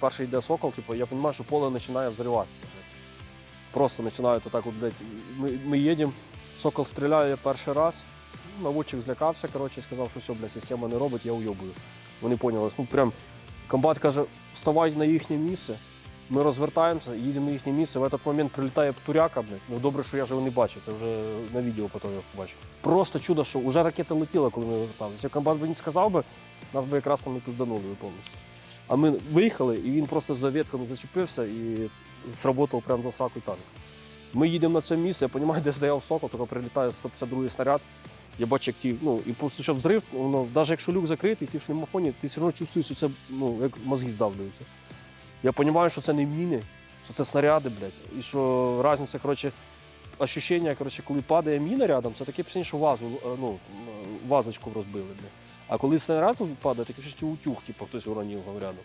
Перший йде сокол, типу, я розумію, що поле починає взриватися. Просто починають отак, от, блядь, ми, ми їдемо, сокол стріляє перший раз, наводчик злякався, коротше, сказав, що все, блядь, система не робить, я уйобую. Вони поняли. Ну, прям комбат каже, вставай на їхнє місце. Ми розвертаємося, їдемо на їхнє місце. В цей момент прилітає птуряка, блядь. Ну добре, що я його не бачив, це вже на відео потім я побачив. Просто чудо, що вже ракета летіла, коли ми верталися. Якщо комбат би не сказав би, нас би якраз там і пизданули повністю. А ми виїхали, і він просто за ветками зачепився і зработав прямо за сраку танк. Ми їдемо на це місце, я розумію, де стояв сокол, тільки прилітає 152 снаряд. Я бачу, як ті, ну, і просто що взрив, воно, навіть якщо люк закритий, ти в шлемофоні, ти все одно чувствуєш, що це ну, як мозги здавлюються. Я розумію, що це не міни, що це снаряди, блядь. І що різниця, коротше, ощущення, коротше, коли падає міна рядом, це таке пісня, що вазу, е, ну, вазочку розбили. Блядь. А коли снаряд падає, таке що утюг, типу, хтось уронив рядом.